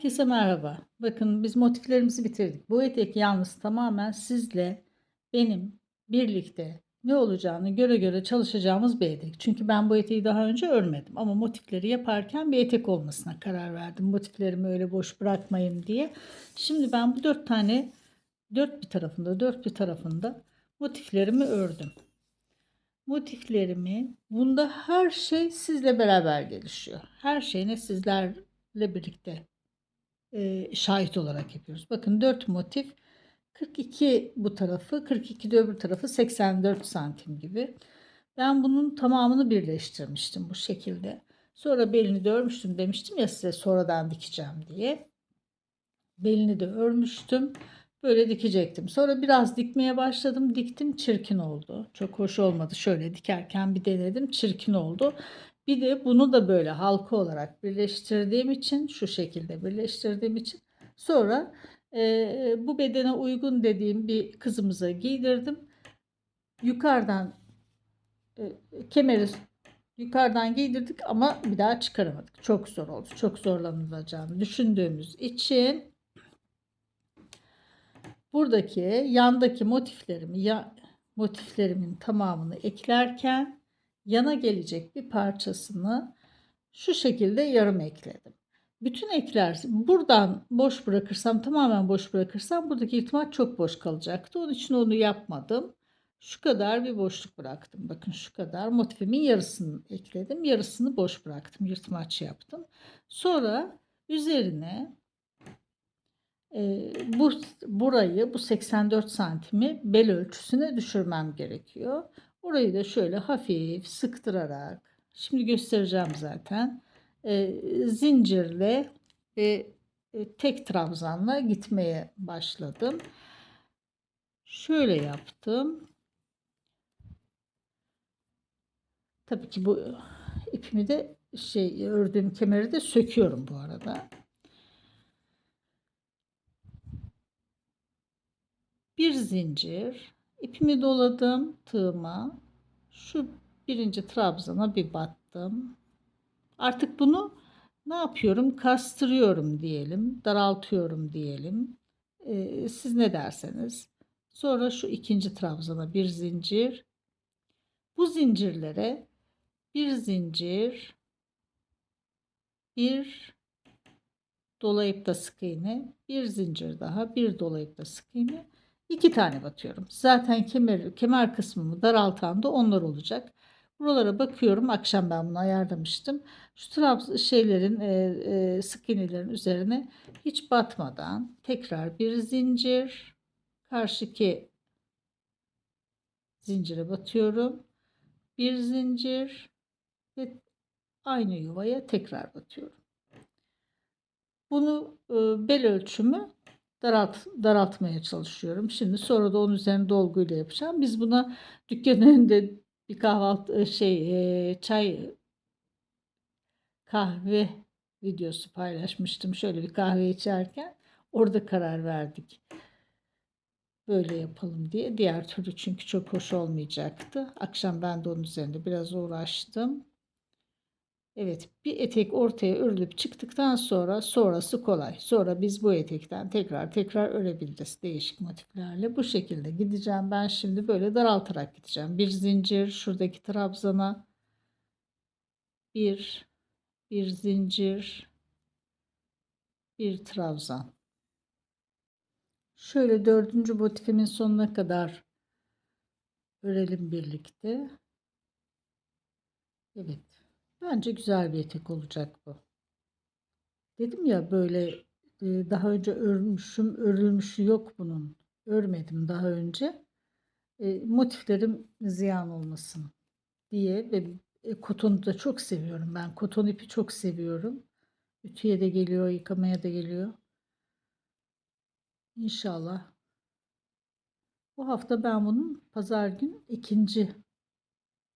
Herkese merhaba. Bakın biz motiflerimizi bitirdik. Bu etek yalnız tamamen sizle benim birlikte ne olacağını göre göre çalışacağımız bir etek. Çünkü ben bu eteği daha önce örmedim ama motifleri yaparken bir etek olmasına karar verdim. Motiflerimi öyle boş bırakmayayım diye. Şimdi ben bu dört tane dört bir tarafında dört bir tarafında motiflerimi ördüm. Motiflerimi bunda her şey sizle beraber gelişiyor. Her şeyine sizlerle birlikte e, şahit olarak yapıyoruz. Bakın 4 motif 42 bu tarafı 42 de öbür tarafı 84 santim gibi. Ben bunun tamamını birleştirmiştim bu şekilde. Sonra belini de örmüştüm demiştim ya size sonradan dikeceğim diye. Belini de örmüştüm. Böyle dikecektim. Sonra biraz dikmeye başladım. Diktim çirkin oldu. Çok hoş olmadı. Şöyle dikerken bir denedim. Çirkin oldu. Bir de bunu da böyle halka olarak birleştirdiğim için şu şekilde birleştirdiğim için sonra e, bu bedene uygun dediğim bir kızımıza giydirdim. Yukarıdan e, kemeri yukarıdan giydirdik ama bir daha çıkaramadık. Çok zor oldu. Çok zorlanılacağını düşündüğümüz için buradaki yandaki motiflerimi ya motiflerimin tamamını eklerken yana gelecek bir parçasını şu şekilde yarım ekledim. Bütün ekler buradan boş bırakırsam tamamen boş bırakırsam buradaki irtibat çok boş kalacaktı. Onun için onu yapmadım. Şu kadar bir boşluk bıraktım. Bakın şu kadar motifimin yarısını ekledim. Yarısını boş bıraktım. Yırtmaç yaptım. Sonra üzerine e, bu burayı bu 84 santimi bel ölçüsüne düşürmem gerekiyor. Orayı da şöyle hafif sıktırarak şimdi göstereceğim zaten e, zincirle ve e, tek trabzanla gitmeye başladım. Şöyle yaptım. Tabii ki bu ipimi de şey ördüğüm kemeri de söküyorum bu arada. Bir zincir ipimi doladım tığıma. Şu birinci trabzana bir battım. Artık bunu ne yapıyorum? Kastırıyorum diyelim, daraltıyorum diyelim. Ee, siz ne derseniz. Sonra şu ikinci trabzana bir zincir. Bu zincirlere bir zincir, bir dolayıp da sık iğne, bir zincir daha, bir dolayıp da sık iğne, iki tane batıyorum. Zaten kemer kemer kısmımı daraltan da onlar olacak. Buralara bakıyorum. Akşam ben bunu ayarlamıştım. Şu trabz şeylerin e, e, sık iğnelerin üzerine hiç batmadan tekrar bir zincir karşıki zincire batıyorum. Bir zincir ve aynı yuvaya tekrar batıyorum. Bunu e, bel ölçümü daralt, daraltmaya çalışıyorum. Şimdi sonra da onun üzerine dolguyla yapacağım. Biz buna dükkanın önünde bir kahvaltı şey e, çay kahve videosu paylaşmıştım. Şöyle bir kahve içerken orada karar verdik. Böyle yapalım diye. Diğer türlü çünkü çok hoş olmayacaktı. Akşam ben de onun üzerinde biraz uğraştım. Evet bir etek ortaya örülüp çıktıktan sonra sonrası kolay. Sonra biz bu etekten tekrar tekrar örebiliriz değişik motiflerle. Bu şekilde gideceğim. Ben şimdi böyle daraltarak gideceğim. Bir zincir şuradaki trabzana bir bir zincir bir trabzan. Şöyle dördüncü motifimin sonuna kadar örelim birlikte. Evet. Bence güzel bir etek olacak bu. Dedim ya böyle e, daha önce örmüşüm, örülmüşü yok bunun. Örmedim daha önce. E, motiflerim ziyan olmasın diye ve e, kotonu da çok seviyorum ben. Koton ipi çok seviyorum. Ütüye de geliyor, yıkamaya da geliyor. İnşallah. Bu hafta ben bunun pazar gün ikinci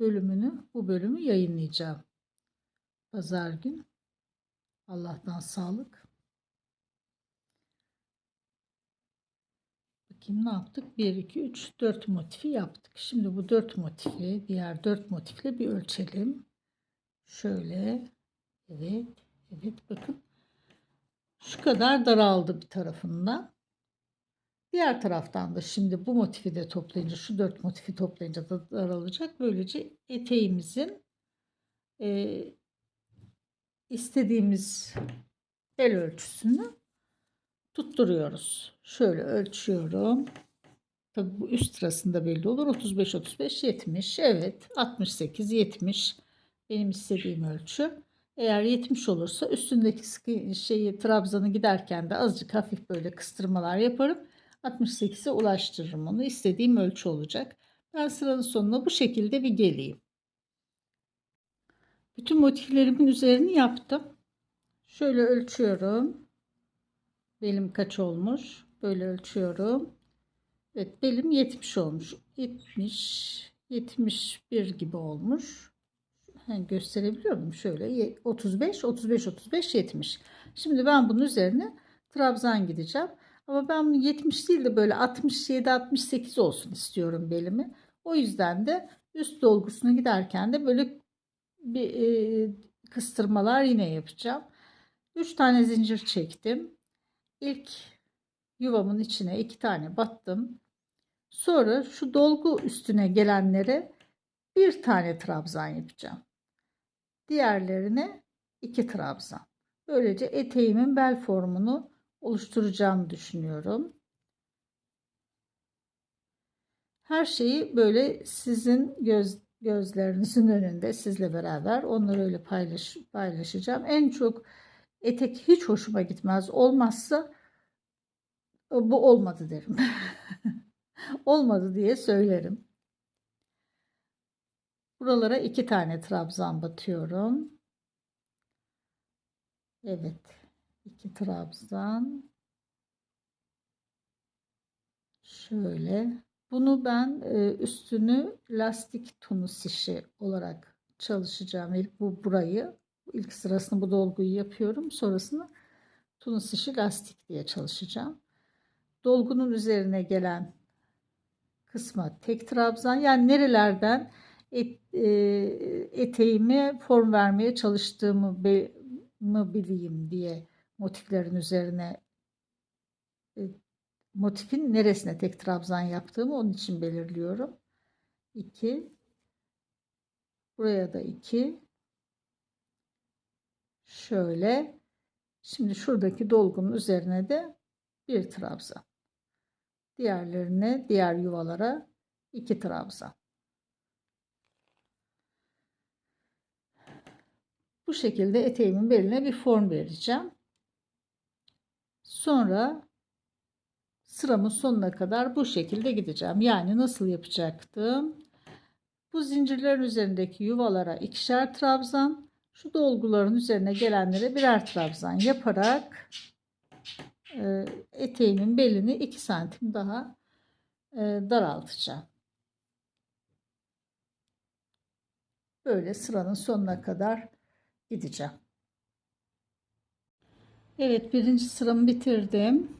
bölümünü, bu bölümü yayınlayacağım. Pazar gün. Allah'tan sağlık. Bakayım ne yaptık? 1, 2, 3, 4 motifi yaptık. Şimdi bu 4 motifi diğer 4 motifle bir ölçelim. Şöyle. Evet. Evet bakın. Şu kadar daraldı bir tarafından. Diğer taraftan da şimdi bu motifi de toplayınca şu dört motifi toplayınca da daralacak. Böylece eteğimizin e, istediğimiz el ölçüsünü tutturuyoruz. Şöyle ölçüyorum. Tabii bu üst sırasında belli olur. 35 35 70. Evet, 68 70 benim istediğim ölçü. Eğer 70 olursa üstündeki şeyi trabzanı giderken de azıcık hafif böyle kıstırmalar yaparım. 68'e ulaştırırım onu. İstediğim ölçü olacak. Ben sıranın sonuna bu şekilde bir geleyim. Bütün motiflerimin üzerini yaptım. Şöyle ölçüyorum. Belim kaç olmuş? Böyle ölçüyorum. Evet belim 70 olmuş. 70 71 gibi olmuş. Yani gösterebiliyor muyum? Şöyle 35 35 35 70. Şimdi ben bunun üzerine trabzan gideceğim. Ama ben 70 değil de böyle 67 68 olsun istiyorum belimi. O yüzden de üst dolgusunu giderken de böyle bir e, kıstırmalar yine yapacağım. 3 tane zincir çektim. İlk yuvamın içine 2 tane battım. Sonra şu dolgu üstüne gelenlere bir tane trabzan yapacağım. Diğerlerine iki trabzan. Böylece eteğimin bel formunu oluşturacağımı düşünüyorum. Her şeyi böyle sizin göz, gözlerinizin önünde sizle beraber onları öyle paylaş, paylaşacağım. En çok etek hiç hoşuma gitmez. Olmazsa bu olmadı derim. olmadı diye söylerim. Buralara iki tane trabzan batıyorum. Evet. iki trabzan. Şöyle. Bunu ben e, üstünü lastik tunus işi olarak çalışacağım. İlk bu burayı ilk sırasında bu dolguyu yapıyorum. Sonrasında tunus işi lastik diye çalışacağım. Dolgunun üzerine gelen kısma tek trabzan yani nerelerden et, e, eteğime form vermeye çalıştığımı be, mı bileyim diye motiflerin üzerine e, motifin neresine tek trabzan yaptığımı onun için belirliyorum. 2 buraya da 2 şöyle. Şimdi şuradaki dolgunun üzerine de bir trabzan. Diğerlerine diğer yuvalara iki trabzan. Bu şekilde eteğimin beline bir form vereceğim. Sonra sıramın sonuna kadar bu şekilde gideceğim. Yani nasıl yapacaktım? Bu zincirlerin üzerindeki yuvalara ikişer trabzan, şu dolguların üzerine gelenlere birer trabzan yaparak e, eteğimin belini 2 santim daha e, daraltacağım. Böyle sıranın sonuna kadar gideceğim. Evet birinci sıramı bitirdim.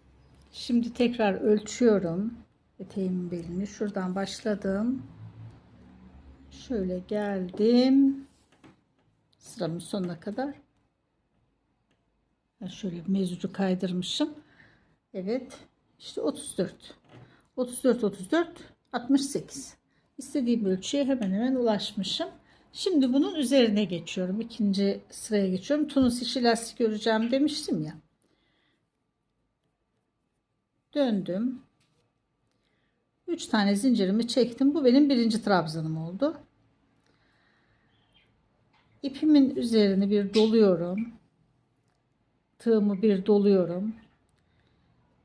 Şimdi tekrar ölçüyorum. Eteğimin belini. Şuradan başladım. Şöyle geldim. Sıramın sonuna kadar. şöyle mezucu kaydırmışım. Evet. İşte 34. 34, 34, 68. İstediğim ölçüye hemen hemen ulaşmışım. Şimdi bunun üzerine geçiyorum. İkinci sıraya geçiyorum. Tunus işi lastik öreceğim demiştim ya. Döndüm. 3 tane zincirimi çektim. Bu benim birinci trabzanım oldu. İpimin üzerine bir doluyorum. Tığımı bir doluyorum.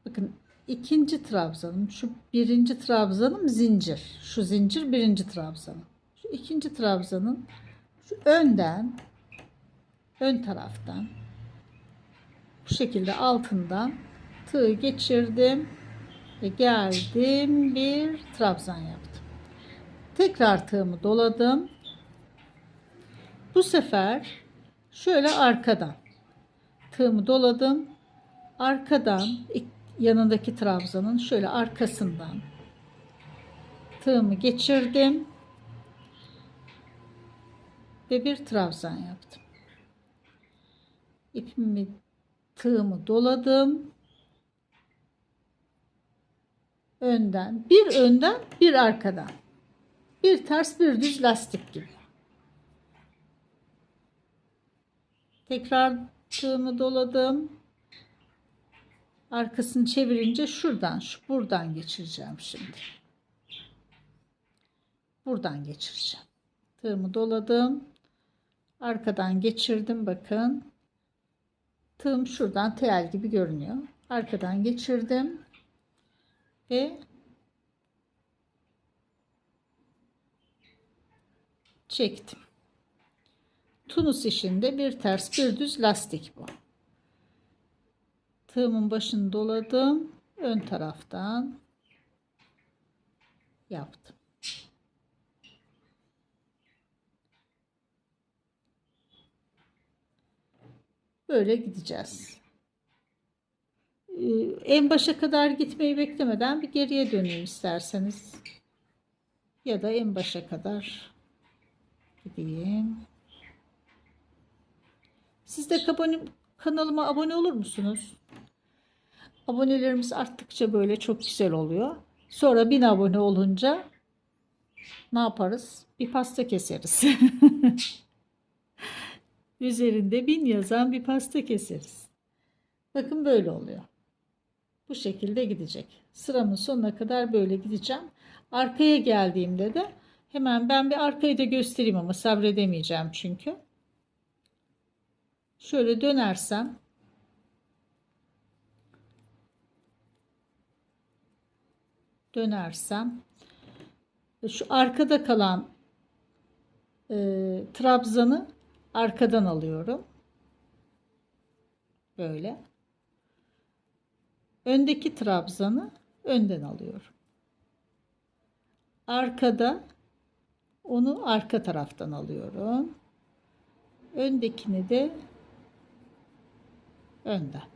Bakın ikinci trabzanım. Şu birinci trabzanım zincir. Şu zincir birinci trabzanım ikinci trabzanın şu önden ön taraftan bu şekilde altından tığ geçirdim ve geldim bir trabzan yaptım. Tekrar tığımı doladım. Bu sefer şöyle arkadan tığımı doladım. Arkadan yanındaki trabzanın şöyle arkasından tığımı geçirdim ve bir trabzan yaptım. İpimi tığımı doladım. Önden, bir önden, bir arkadan. Bir ters, bir düz lastik gibi. Tekrar tığımı doladım. Arkasını çevirince şuradan, şu buradan geçireceğim şimdi. Buradan geçireceğim. Tığımı doladım. Arkadan geçirdim bakın. Tığım şuradan tel gibi görünüyor. Arkadan geçirdim. Ve çektim. Tunus işinde bir ters bir düz lastik bu. Tığımın başını doladım. Ön taraftan yaptım. Böyle gideceğiz. Ee, En başa kadar gitmeyi beklemeden bir geriye döneyim isterseniz. Ya da en başa kadar gideyim. Siz de kanalıma abone olur musunuz? Abonelerimiz arttıkça böyle çok güzel oluyor. Sonra bin abone olunca ne yaparız? Bir pasta keseriz. Üzerinde bin yazan bir pasta keseriz. Bakın böyle oluyor. Bu şekilde gidecek. Sıramın sonuna kadar böyle gideceğim. Arkaya geldiğimde de hemen ben bir arkayı da göstereyim ama sabredemeyeceğim çünkü. Şöyle dönersem dönersem şu arkada kalan e, trabzanı arkadan alıyorum. Böyle. Öndeki trabzanı önden alıyorum. Arkada onu arka taraftan alıyorum. Öndekini de önden.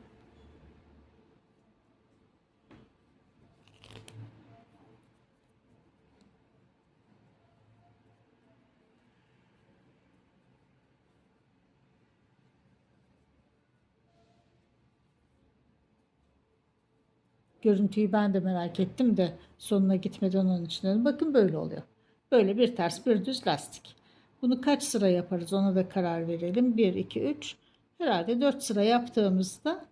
Görüntüyü ben de merak ettim de sonuna gitmeden onun için dedim. Bakın böyle oluyor. Böyle bir ters bir düz lastik. Bunu kaç sıra yaparız ona da karar verelim. 1, 2, 3. Herhalde 4 sıra yaptığımızda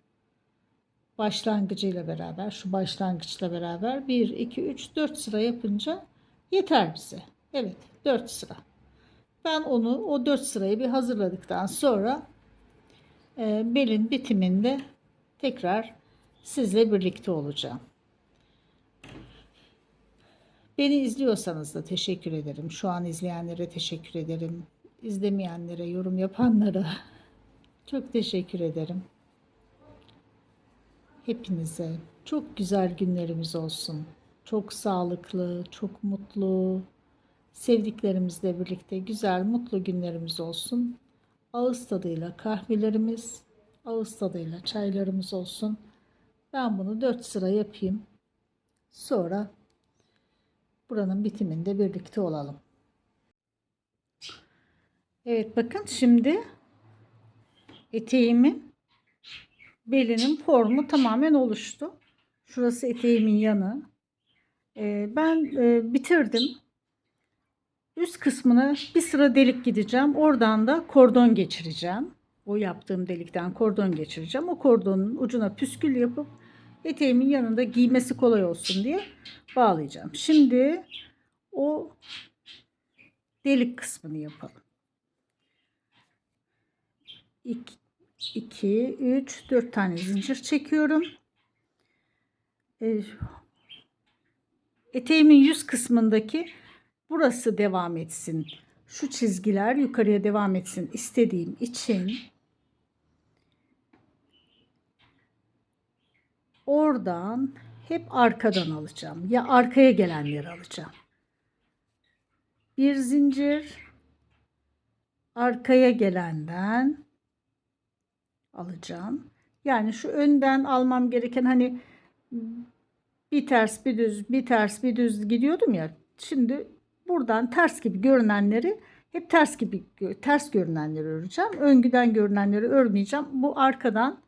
başlangıcıyla beraber şu başlangıçla beraber 1, 2, 3, 4 sıra yapınca yeter bize. Evet 4 sıra. Ben onu o 4 sırayı bir hazırladıktan sonra e, belin bitiminde tekrar sizle birlikte olacağım. Beni izliyorsanız da teşekkür ederim. Şu an izleyenlere teşekkür ederim. İzlemeyenlere, yorum yapanlara çok teşekkür ederim. Hepinize çok güzel günlerimiz olsun. Çok sağlıklı, çok mutlu, sevdiklerimizle birlikte güzel, mutlu günlerimiz olsun. Ağız tadıyla kahvelerimiz, ağız tadıyla çaylarımız olsun. Ben bunu 4 sıra yapayım. Sonra buranın bitiminde birlikte olalım. Evet bakın şimdi eteğimin belinin formu tamamen oluştu. Şurası eteğimin yanı. Ee, ben e, bitirdim. Üst kısmına bir sıra delik gideceğim. Oradan da kordon geçireceğim. O yaptığım delikten kordon geçireceğim. O kordonun ucuna püskül yapıp eteğimin yanında giymesi kolay olsun diye bağlayacağım. Şimdi o delik kısmını yapalım. 2, 3, 4 tane zincir çekiyorum. Ee, Eteğimin yüz kısmındaki burası devam etsin. Şu çizgiler yukarıya devam etsin istediğim için oradan hep arkadan alacağım. Ya arkaya gelenleri alacağım. Bir zincir arkaya gelenden alacağım. Yani şu önden almam gereken hani bir ters bir düz bir ters bir düz gidiyordum ya. Şimdi buradan ters gibi görünenleri hep ters gibi ters görünenleri öreceğim. Öngüden görünenleri örmeyeceğim. Bu arkadan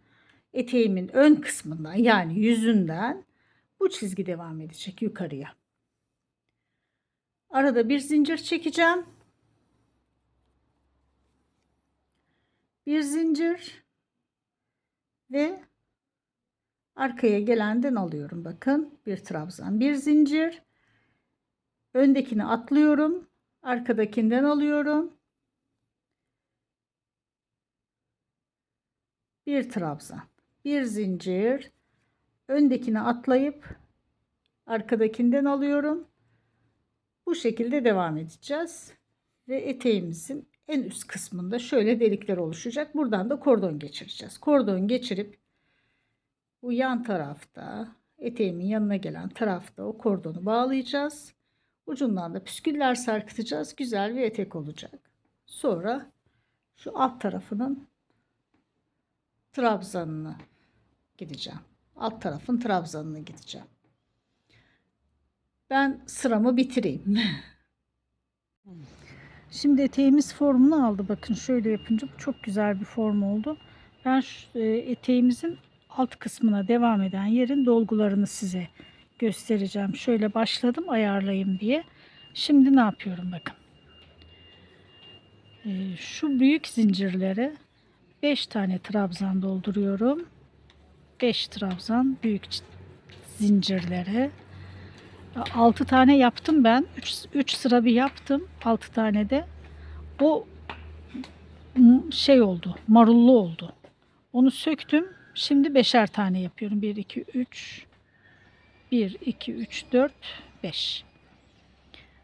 eteğimin ön kısmından yani yüzünden bu çizgi devam edecek yukarıya. Arada bir zincir çekeceğim. Bir zincir ve arkaya gelenden alıyorum. Bakın bir trabzan, bir zincir. Öndekini atlıyorum. Arkadakinden alıyorum. Bir trabzan, bir zincir. Öndekini atlayıp arkadakinden alıyorum. Bu şekilde devam edeceğiz. Ve eteğimizin en üst kısmında şöyle delikler oluşacak. Buradan da kordon geçireceğiz. Kordon geçirip bu yan tarafta eteğimin yanına gelen tarafta o kordonu bağlayacağız. Ucundan da püsküller sarkıtacağız. Güzel bir etek olacak. Sonra şu alt tarafının trabzanını gideceğim. Alt tarafın trabzanını gideceğim. Ben sıramı bitireyim. Şimdi eteğimiz formunu aldı. Bakın şöyle yapınca çok güzel bir form oldu. Ben e, eteğimizin alt kısmına devam eden yerin dolgularını size göstereceğim. Şöyle başladım ayarlayayım diye. Şimdi ne yapıyorum bakın. E, şu büyük zincirlere 5 tane trabzan dolduruyorum. 5 trabzan büyük zincirlere 6 tane yaptım ben. 3 sıra bir yaptım. 6 tane de. O şey oldu. Marullu oldu. Onu söktüm. Şimdi beşer tane yapıyorum. 1, 2, 3. 1, 2, 3, 4, 5.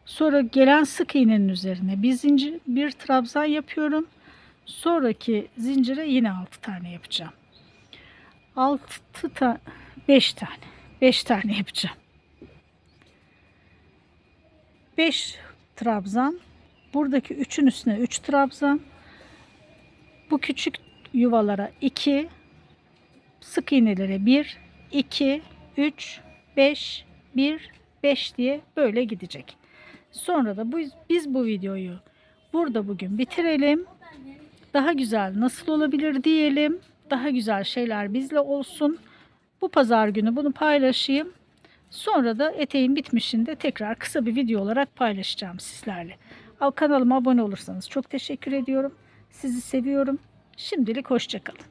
Sonra gelen sık iğnenin üzerine bir zincir, bir trabzan yapıyorum. Sonraki zincire yine 6 tane yapacağım. 6 tane, 5 tane. 5 tane yapacağım. 5 trabzan. Buradaki 3'ün üstüne 3 trabzan. Bu küçük yuvalara 2 sık iğnelere 1 2 3 5 1 5 diye böyle gidecek. Sonra da bu, biz bu videoyu burada bugün bitirelim. Daha güzel nasıl olabilir diyelim. Daha güzel şeyler bizle olsun. Bu pazar günü bunu paylaşayım. Sonra da eteğin bitmişinde tekrar kısa bir video olarak paylaşacağım sizlerle. Al kanalıma abone olursanız çok teşekkür ediyorum. Sizi seviyorum. Şimdilik hoşçakalın.